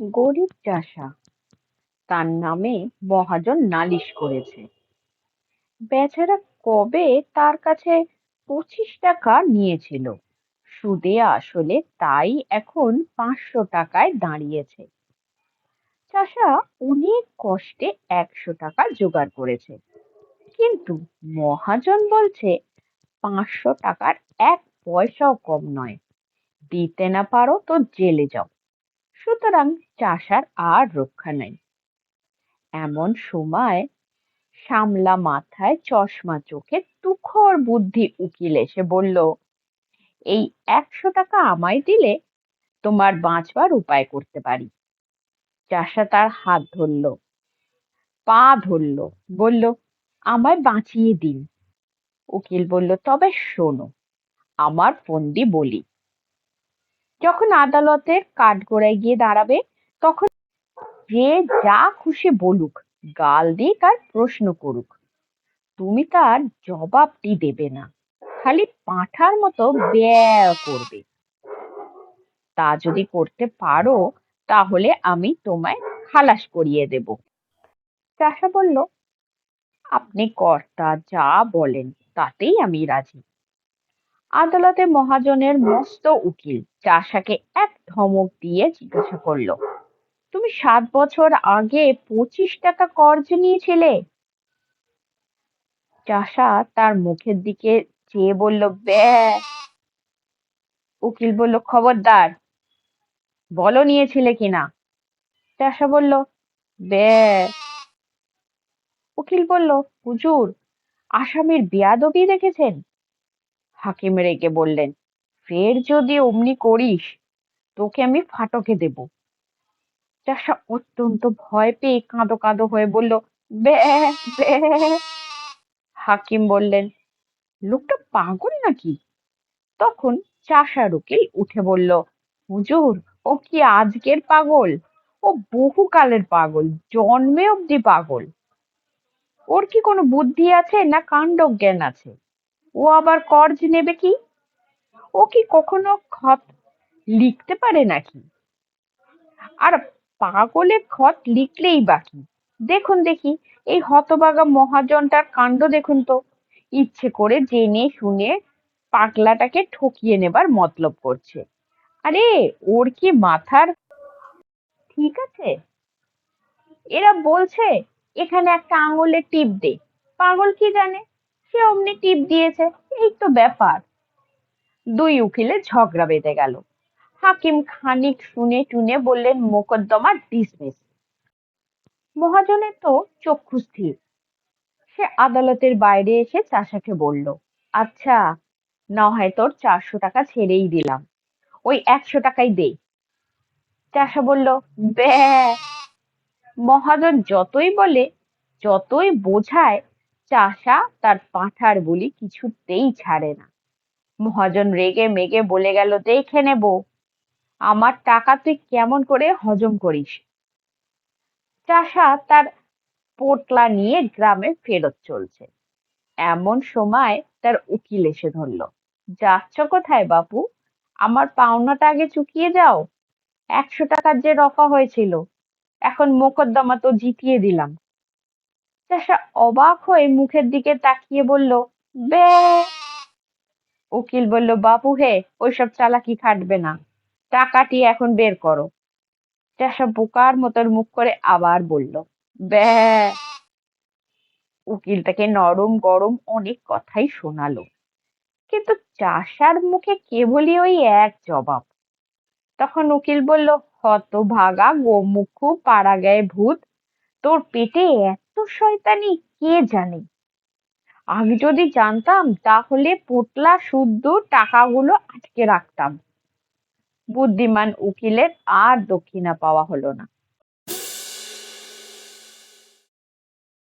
গরিব চাষা, তার নামে মহাজন নালিশ করেছে। বেচারা কবে তার কাছে পঁচিশ টাকা নিয়েছিল? সুদে আসলে তাই এখন পাঁচশো টাকায় দাঁড়িয়েছে। চাষা অনেক কষ্টে একশো টাকা জোগাড় করেছে। কিন্তু মহাজন বলছে, পাঁচশো টাকার এক পয়সাও কম নয়। দিতে না পারো তো জেলে যাও। সুতরাং চাষার আর রক্ষা নাই। এমন সময় সামলা মাথায় চশমা চোখে তুখর বুদ্ধি উকিল এসে বলল, এই একশো টাকা আমায় দিলে তোমার বাঁচবার উপায় করতে পারি। চাষা তার হাত ধরল, পা ধরল, বলল, আমায় বাঁচিয়ে দিন। উকিল বলল, তবে শোনো, আমার ফন্দি বলি। যখন আদালতের কাঠগোড়ায় গিয়ে দাঁড়াবে, তখন যে যা খুশি বলুক, গাল দিক আর প্রশ্ন করুক, তুমি তার জবাবটি দেবে না। খালি পাঁঠার মতো ব্যয় করবে। তা যদি করতে পারো, তাহলে আমি তোমায় খালাস করিয়ে দেব। চাষা বলল, আপনি কর্তা যা বলেন, তাতেই আমি রাজি। আদালতে মহাজনের মস্ত উকিল চাষাকে এক ধমক দিয়ে জিজ্ঞাসা করল, তুমি সাত বছর আগে পঁচিশ টাকা কর্জ নিয়েছিলে? চাষা তার মুখের দিকে চেয়ে বলল ব্যা উকিল বলল, খবরদার, বলো নিয়েছিলে কিনা? চাষা বলল বে উকিল বলল, হুজুর, আসামির বিয়াদবি দেখেছেন? হাকিম রেগে বললেন, ফের যদি অমনি করিস, তোকে আমি ফাটকে দেব। চাষা অত্যন্ত ভয় পেয়ে কাঁদো কাঁদো হয়ে বলল, বে হাকিম বললেন, লোকটা পাগল নাকি? তখন চাষার উকিল উঠে বলল, হুজুর, ও কি আজকের পাগল? ও বহুকালের পাগল, জন্মে অব্দি পাগল। ওর কি কোনো বুদ্ধি আছে না কাণ্ড জ্ঞান আছে? ও আবার কর্জ নেবে কি? ও কি কখনো খত লিখতে পারে নাকি? আর পাগলে খত লিখলেই বাকি দেখুন দেখি, এই হতবাগা মহাজনটার কাণ্ড দেখুন তো। ইচ্ছে করে জেনে শুনে পাগলাটাকে ঠকিয়ে নেবার মতলব করছে। আরে, ওর কি মাথার ঠিক আছে? এরা বলছে, এখানে একটা আঙুলে টিপ দে। পাগল কি জানে? সে অমনি টিপ দিয়েছে, এই তো ব্যাপার। দুই উকিলে ঝগড়া বেঁধে গেল। হাকিম খানিক শুনে টুনে বললেন, মোকদ্দমা ডিসমিস মহাজনের তো চক্ষু স্থির। সে আদালতের বাইরে এসে চাষাকে বলল আচ্ছা না হয় তোর চারশো টাকা ছেড়েই দিলাম। ওই একশো টাকাই দে। চাষা বলল, ব্যা মহাজন যতই বলে, যতই বোঝায় চাষা তার পাঁঠার বলি কিছুতেই ছাড়ে না। মহাজন রেগে মেগে বলে গেল, দেখে নেব। আমার টাকা তুই কেমন করে হজম করিস? চাষা তার পোটলা নিয়ে গ্রামে ফেরত চলছে। এমন সময় তার উকিল এসে ধরল, যাচ্ছ কোথায় বাপু? আমার পাওনাটা আগে চুকিয়ে যাও। একশো টাকার যে রফা হয়েছিল, এখন মোকদ্দমা তো জিতিয়ে দিলাম। চাষা অবাক হয়ে মুখের দিকে তাকিয়ে বলল, বে উকিল বলল, বাপু হে, ওইসব চালাকি খাটবে না। টাকাটি এখন বের করো। চাষা বোকার মতন মুখ করে আবার বলল ব্যা উকিল তাকে নরম গরম অনেক কথাই শোনালো। কিন্তু চাষার মুখে কেবলই ওই এক জবাব। তখন উকিল বলল হত ভাগা গোমুখু পাড়া গায়ে ভূত, তোর পেটে এত শয়তানি কে জানে? আমি যদি জানতাম, তাহলে পোটলা শুদ্ধ টাকাগুলো আটকে রাখতাম। বুদ্ধিমান উকিলের আর দক্ষিণা পাওয়া হলো না।